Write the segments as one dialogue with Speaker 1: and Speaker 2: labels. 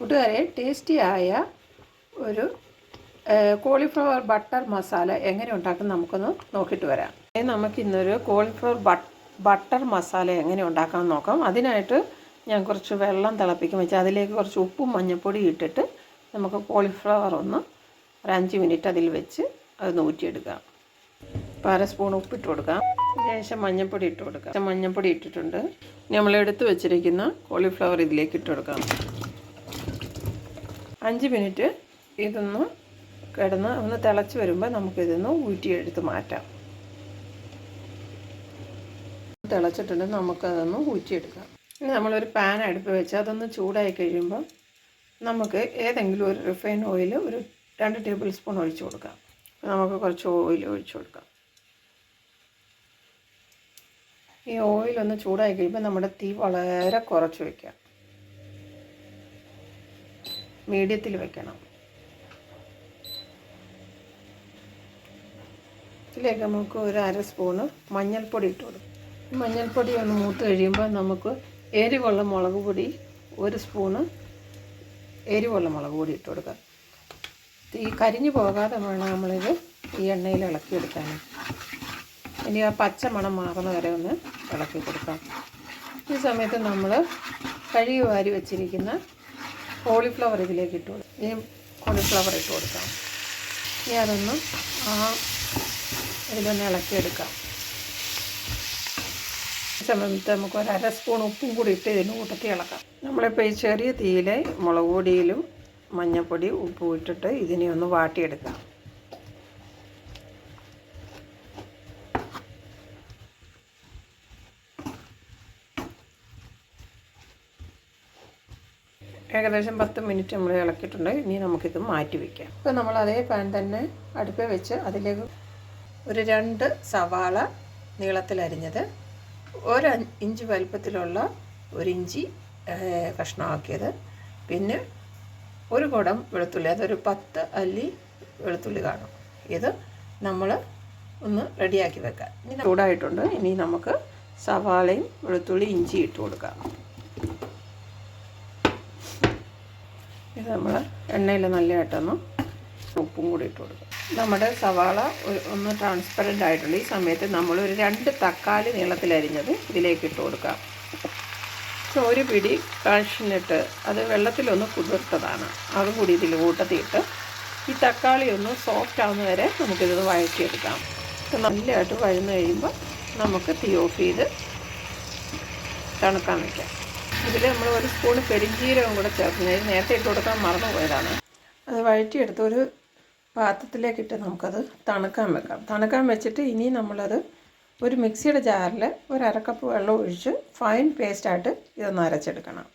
Speaker 1: കൂട്ടുകാരെ ടേസ്റ്റിയായ ഒരു cauliflower butter masala എങ്ങനെ ഉണ്ടാക്കും നമുക്കൊന്ന് നോക്കിയിട്ട് വരാം. നമുക്കിന്നൊരു കോളിഫ്ലവർ ബട്ടർ മസാല എങ്ങനെ ഉണ്ടാക്കാൻ നോക്കാം. അതിനായിട്ട് ഞാൻ കുറച്ച് വെള്ളം തിളപ്പിക്കും വെച്ചാൽ അതിലേക്ക് കുറച്ച് ഉപ്പും മഞ്ഞൾപ്പൊടി ഇട്ടിട്ട് നമുക്ക് കോളിഫ്ലവർ ഒന്ന് ഒരു അഞ്ച് മിനിറ്റ് അതിൽ വെച്ച് അത് നൂറ്റിയെടുക്കാം അപ്പോൾ അര സ്പൂൺ ഉപ്പിട്ട് കൊടുക്കാം. ശേഷം മഞ്ഞൾപ്പൊടി ഇട്ട് കൊടുക്കാം. മഞ്ഞൾപ്പൊടി ഇട്ടിട്ടുണ്ട്. നമ്മൾ എടുത്ത് വെച്ചിരിക്കുന്ന കോളിഫ്ലവർ ഇതിലേക്ക് ഇട്ട് കൊടുക്കാം. അഞ്ച് മിനിറ്റ് ഇതൊന്ന് കിടന്ന് ഒന്ന് തിളച്ച് വരുമ്പോൾ നമുക്കിതൊന്ന് ഊറ്റിയെടുത്ത് മാറ്റാം. തിളച്ചിട്ടുണ്ട് നമുക്കതൊന്ന് ഊറ്റിയെടുക്കാം. ഇനി നമ്മളൊരു പാൻ അടുപ്പ് വെച്ച് അതൊന്ന് ചൂടായി കഴിയുമ്പോൾ നമുക്ക് ഏതെങ്കിലും ഒരു റിഫൈൻ ഓയിൽ ഒരു രണ്ട് ടേബിൾ സ്പൂൺ ഒഴിച്ചു കൊടുക്കാം. നമുക്ക് കുറച്ച് ഓയിൽ ഒഴിച്ചു കൊടുക്കാം. ഈ ഓയിൽ ഒന്ന് ചൂടായി കഴിയുമ്പോൾ നമ്മുടെ തീ വളരെ കുറച്ച് വയ്ക്കാം മീഡിയത്തിൽ വെക്കണം. ഇതിലേക്ക് നമുക്ക് ഒരു അര സ്പൂണ് മഞ്ഞൾപ്പൊടി ഇട്ട് കൊടുക്കും. മഞ്ഞൾപ്പൊടി ഒന്ന് മൂത്ത് കഴിയുമ്പോൾ നമുക്ക് എരിവുള്ള മുളക് പൊടി ഒരു സ്പൂണ് എരിവുള്ള മുളക് പൊടി ഇട്ട് കൊടുക്കാം. ഈ കരിഞ്ഞു പോകാതെ വേണം നമ്മളിത് ഈ എണ്ണയിൽ ഇളക്കിയെടുക്കാൻ ഇനി ആ പച്ച മണം മാറുന്ന വരെ ഒന്ന് ഇളക്കി കൊടുക്കാം. ഈ സമയത്ത് നമ്മൾ കഴുകി വാരി വെച്ചിരിക്കുന്ന കോളിഫ്ലവർ ഇതിലേക്ക് ഇട്ട് കൊടുക്കും. ഈ കോളിഫ്ലവർ ഇട്ട് കൊടുക്കാം. ഇനി അതൊന്ന് ആ ഇതിലൊന്ന് ഇളക്കിയെടുക്കാം. സമയത്ത് നമുക്ക് ഒരു അര സ്പൂൺ ഉപ്പും കൂടി ഇട്ട് ഇതിന് കൂട്ടത്തിൽ ഇളക്കാം. നമ്മളിപ്പോൾ ഈ ചെറിയ തീയിൽ മുളക് പൊടിയിലും മഞ്ഞൾപ്പൊടി ഉപ്പും ഇട്ടിട്ട് ഇതിനെ ഒന്ന് വാട്ടിയെടുക്കാം. ഏകദേശം പത്ത് മിനിറ്റ് നമ്മൾ ഇളക്കിയിട്ടുണ്ട്. ഇനി നമുക്കിത് മാറ്റി വയ്ക്കാം ഇപ്പോൾ നമ്മൾ അതേ പാൻ തന്നെ അടുപ്പിൽ വെച്ച് അതിലേക്ക് ഒരു രണ്ട് സവാള നീളത്തിലരിഞ്ഞത് ഒരു ഇഞ്ച് വലുപ്പത്തിലുള്ള ഒരു ഇഞ്ചി കഷ്ണമാക്കിയത്. പിന്നെ ഒരു കുടം വെളുത്തുള്ളി അതൊരു പത്ത് അല്ലി വെളുത്തുള്ളി കാണും. ഇത് നമ്മൾ ഒന്ന് റെഡിയാക്കി വെക്കാം. ഇനി ചൂടായിട്ടുണ്ട്. ഇനി നമുക്ക് സവാളയും വെളുത്തുള്ളി ഇഞ്ചി ഇട്ട് കൊടുക്കാം. ഇത് നമ്മൾ എണ്ണയിൽ നല്ലതായിട്ടൊന്ന് ഉപ്പും കൂടി ഇട്ട് കൊടുക്കും. നമ്മുടെ സവാള ഒന്ന് ട്രാൻസ്പെറന്റ് ആയിട്ടുള്ള ഈ സമയത്ത് നമ്മൾ ഒരു രണ്ട് തക്കാളി നീളത്തിലരിഞ്ഞത് ഇതിലേക്ക് ഇട്ട് കൊടുക്കാം. ഒരു പിടി കാഷ്നട്ട് അത് വെള്ളത്തിലൊന്ന് കുതിർത്തതാണ്. അതും കൂടി ഇതിൽ കൂട്ടത്തിയിട്ട് ഈ തക്കാളി ഒന്ന് സോഫ്റ്റ് ആവുന്ന വരെ നമുക്കിത് വഴറ്റിയെടുക്കാം. നല്ലതായിട്ട് വഴന്ന് കഴിയുമ്പോൾ നമുക്ക് തീ ഓഫ് ചെയ്ത് തണുക്കാൻ വയ്ക്കാം ഇതിൽ നമ്മൾ ഒരു സ്പൂൺ പെരിഞ്ചീരകം കൂടെ ചേർക്കുന്നത് ഇത് നേരത്തെ ഇട്ട് കൊടുക്കാൻ മറന്നു പോയതാണ്. അത് വഴറ്റിയെടുത്ത് ഒരു പാത്രത്തിലേക്കിട്ട് നമുക്കത് തണുക്കാൻ വെക്കാം. തണുക്കാൻ വെച്ചിട്ട് ഇനി നമ്മളത് ഒരു മിക്സിയുടെ ജാറിൽ ഒരു അരക്കപ്പ് വെള്ളം ഒഴിച്ച് ഫൈൻ പേസ്റ്റായിട്ട് ഇതൊന്ന് അരച്ചെടുക്കണം.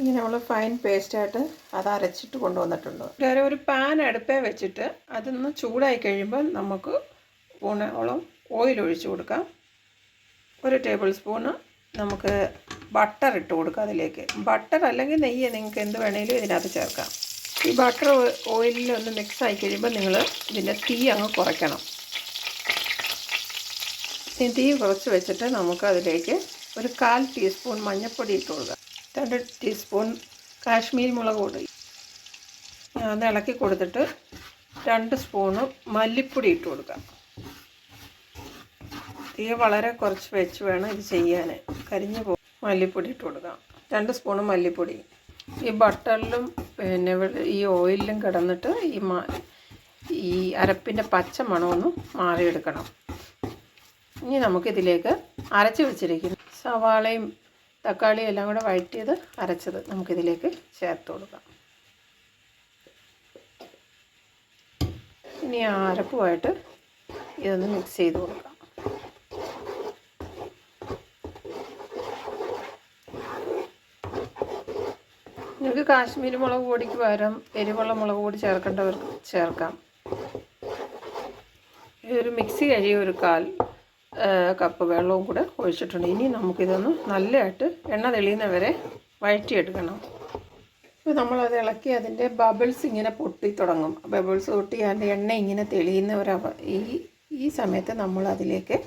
Speaker 1: ഇനി നമ്മൾ ഫൈൻ പേസ്റ്റായിട്ട് അത് അരച്ചിട്ട് കൊണ്ടുവന്നിട്ടുണ്ട്. ഒരു പാൻ അടുപ്പേ വെച്ചിട്ട് അതൊന്ന് ചൂടായി കഴിയുമ്പോൾ നമുക്ക് ഊണോളം ഓയിൽ ഒഴിച്ച് കൊടുക്കാം. ഒരു ടേബിൾ സ്പൂണ് നമുക്ക് ബട്ടർ ഇട്ട് കൊടുക്കുക അതിലേക്ക്. ബട്ടർ അല്ലെങ്കിൽ നെയ്യ് നിങ്ങൾക്ക് എന്ത് വേണമെങ്കിലും ഇതിനകത്ത് ചേർക്കാം. ഈ ബട്ടർ ഓയിലിൽ ഒന്ന് മിക്സ് ആയി കഴിയുമ്പോൾ നിങ്ങൾ ഇതിന്റെ തീ അങ്ങ് കുറയ്ക്കണം. തീ കുറച്ച് വെച്ചിട്ട് നമുക്ക് അതിലേക്ക് ഒരു കാൽ ടീസ്പൂൺ മഞ്ഞൾപ്പൊടി ഇട്ട് കൊടുക്കുക രണ്ട് ടീസ്പൂൺ കാശ്മീരി മുളക് പൊടി. അത് ഇളക്കി കൊടുത്തിട്ട് രണ്ട് സ്പൂണ് മല്ലിപ്പൊടി ഇട്ട് കൊടുക്കാം. തീ വളരെ കുറച്ച് വെച്ച് വേണം ഇത് ചെയ്യാൻ. കരിഞ്ഞു പോകും മല്ലിപ്പൊടി ഇട്ട് കൊടുക്കാം. രണ്ട് സ്പൂണ് മല്ലിപ്പൊടി. ഈ ബട്ടറിലും പിന്നെ ഈ ഓയിലിലും കിടന്നിട്ട് ഈ മാ ഈ അരപ്പിന്റെ പച്ച മണമൊന്ന് മാറിയെടുക്കണം. ഇനി നമുക്കിതിലേക്ക് അരച്ച് വെച്ചിരിക്കുന്ന. സവാളയും തക്കാളിയും എല്ലാം കൂടെ വഴറ്റിയത് അരച്ചത് നമുക്കിതിലേക്ക് ചേർത്ത് കൊടുക്കാം. ഇനി ആ അരപ്പുമായിട്ട് ഇതൊന്ന് മിക്സ് ചെയ്ത് കൊടുക്കാം. നിങ്ങൾക്ക് കാശ്മീരി മുളക് പൊടിക്ക് പകരം എരിവുള്ള മുളക് പൊടി ചേർക്കേണ്ടവർക്ക് ചേർക്കാം. ഒരു മിക്സി കഴിയ ഒരു കാൽ കപ്പ് വെള്ളവും കൂടെ ഒഴിച്ചിട്ടുണ്ട്. ഇനി നമുക്കിതൊന്ന് നല്ലതായിട്ട് എണ്ണ തെളിയുന്നവരെ വഴറ്റിയെടുക്കണം. ഇപ്പോൾ നമ്മളത് ഇളക്കി അതിന്റെ ബബിൾസ് ഇങ്ങനെ പൊട്ടി തുടങ്ങും. ബബിൾസ് പൊട്ടി അതിന്റെ എണ്ണ ഇങ്ങനെ തെളിയുന്ന ഒരു ഈ ഈ സമയത്ത് നമ്മൾ അതിലേക്ക്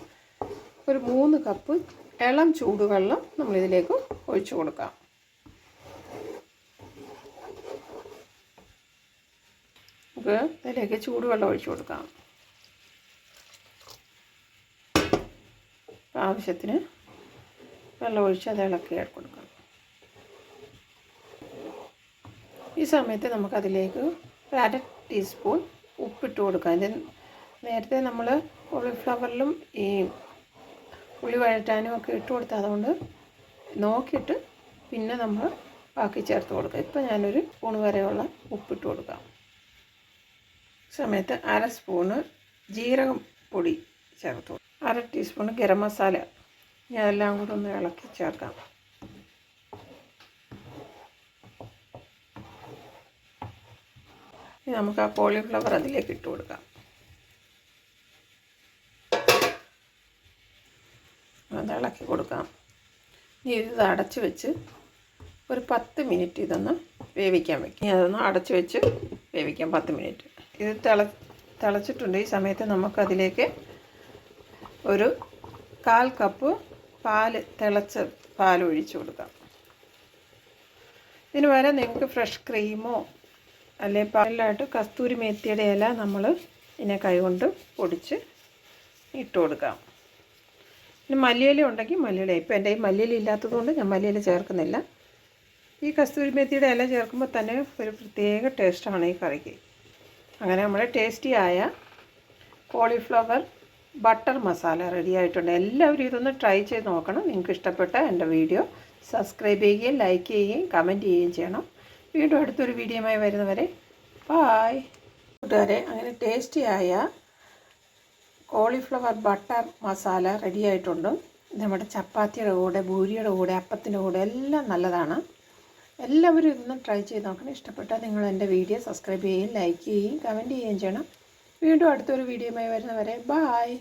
Speaker 1: ഒരു മൂന്ന് കപ്പ് ഇളം ചൂടുവെള്ളം നമ്മളിതിലേക്ക് ഒഴിച്ചു കൊടുക്കാം. നമുക്ക് ഇതിലേക്ക് ചൂടുവെള്ളം ഒഴിച്ചു കൊടുക്കാം. ആവശ്യത്തിന് വെള്ളം ഒഴിച്ച് അത് ഇളക്കി കൊടുക്കാം. ഈ സമയത്ത് നമുക്കതിലേക്ക് അര ടീസ്പൂൺ ഉപ്പിട്ട് കൊടുക്കാം. ഇത് നേരത്തെ നമ്മൾ കോളിഫ്ലവറിലും ഈ ഉള്ളി വഴറ്റാനും ഒക്കെ ഇട്ട് കൊടുത്ത അതുകൊണ്ട് നോക്കിയിട്ട് പിന്നെ നമ്മൾ ബാക്കി ചേർത്ത് കൊടുക്കാം. ഇപ്പം ഞാനൊരു സ്പൂൺ വരെയുള്ള ഉപ്പിട്ട് കൊടുക്കാം. സമയത്ത് അര സ്പൂണ് ജീരകം പൊടി ചേർത്തു അര ടീസ്പൂൺ ഗരം മസാല. ഇനി അതെല്ലാം കൂടെ ഒന്ന് ഇളക്കി ചേർക്കാം. ഇനി നമുക്ക് ആ കോളിഫ്ലവർ അതിലേക്ക് ഇട്ട് കൊടുക്കാം. അത് ഇളക്കി കൊടുക്കാം. ഇനി ഇത് അടച്ച് വെച്ച് ഒരു പത്ത് മിനിറ്റ് ഇതൊന്ന് വേവിക്കാൻ വെക്കും. ഇനി അതൊന്ന് അടച്ച് വെച്ച് വേവിക്കാം പത്ത് മിനിറ്റ്. ഇത് തിള തിളച്ചിട്ടുണ്ട്. ഈ സമയത്ത് നമുക്കതിലേക്ക് ഒരു കാൽ കപ്പ് പാൽ തിളച്ച പാൽ ഒഴിച്ചു കൊടുക്കാം. ഇതിന് പകരം നിങ്ങൾക്ക് ഫ്രഷ് ക്രീമോ അല്ലെ പാലിലായിട്ട് കസ്തൂരി മേത്തിയുടെ ഇല നമ്മൾ ഇതിനെ കൈകൊണ്ട് പൊടിച്ച് ഇട്ട് കൊടുക്കാം. പിന്നെ മല്ലിയില ഉണ്ടെങ്കിൽ മല്ലിയില. ഇപ്പോൾ എന്റെ ഈ മല്ലിയില ഇല്ലാത്തതുകൊണ്ട് ഞാൻ മല്ലിയില ചേർക്കുന്നില്ല. ഈ കസ്തൂരി മേത്തിയുടെ ഇല ചേർക്കുമ്പോൾ തന്നെ ഒരു പ്രത്യേക ടേസ്റ്റാണ് ഈ കറിക്ക്. അങ്ങനെ നമ്മുടെ ടേസ്റ്റിയായ കോളിഫ്ലവർ ബട്ടർ മസാല റെഡി ആയിട്ടുണ്ട്. എല്ലാവരും ഇതൊന്ന് ട്രൈ ചെയ്ത് നോക്കണം. നിങ്ങൾക്ക് ഇഷ്ടപ്പെട്ട എന്റെ വീഡിയോ സബ്സ്ക്രൈബ് ചെയ്യുകയും ലൈക്ക് ചെയ്യുകയും കമന്റ് ചെയ്യുകയും ചെയ്യണം. വീണ്ടും അടുത്തൊരു വീഡിയോയുമായി വരുന്നവരെ ബായ് കൂട്ടുകാരെ അങ്ങനെ ടേസ്റ്റിയായ കോളിഫ്ലവർ ബട്ടർ മസാല റെഡി ആയിട്ടുണ്ട്. നമ്മുടെ ചപ്പാത്തിയുടെ കൂടെ ഭൂരിയുടെ കൂടെ അപ്പത്തിന്റെ കൂടെ എല്ലാം നല്ലതാണ്. എല്ലാവരും ഇതൊന്ന് ട്രൈ ചെയ്ത് നോക്കണം. ഇഷ്ടപ്പെട്ടാൽ നിങ്ങൾ എന്റെ വീഡിയോ സബ്സ്ക്രൈബ് ചെയ്യുകയും ലൈക്ക് ചെയ്യുകയും കമന്റ് ചെയ്യുകയും ചെയ്യണം. വീണ്ടും അടുത്തൊരു വീഡിയോയുമായി വരുന്നവരെ ബായ്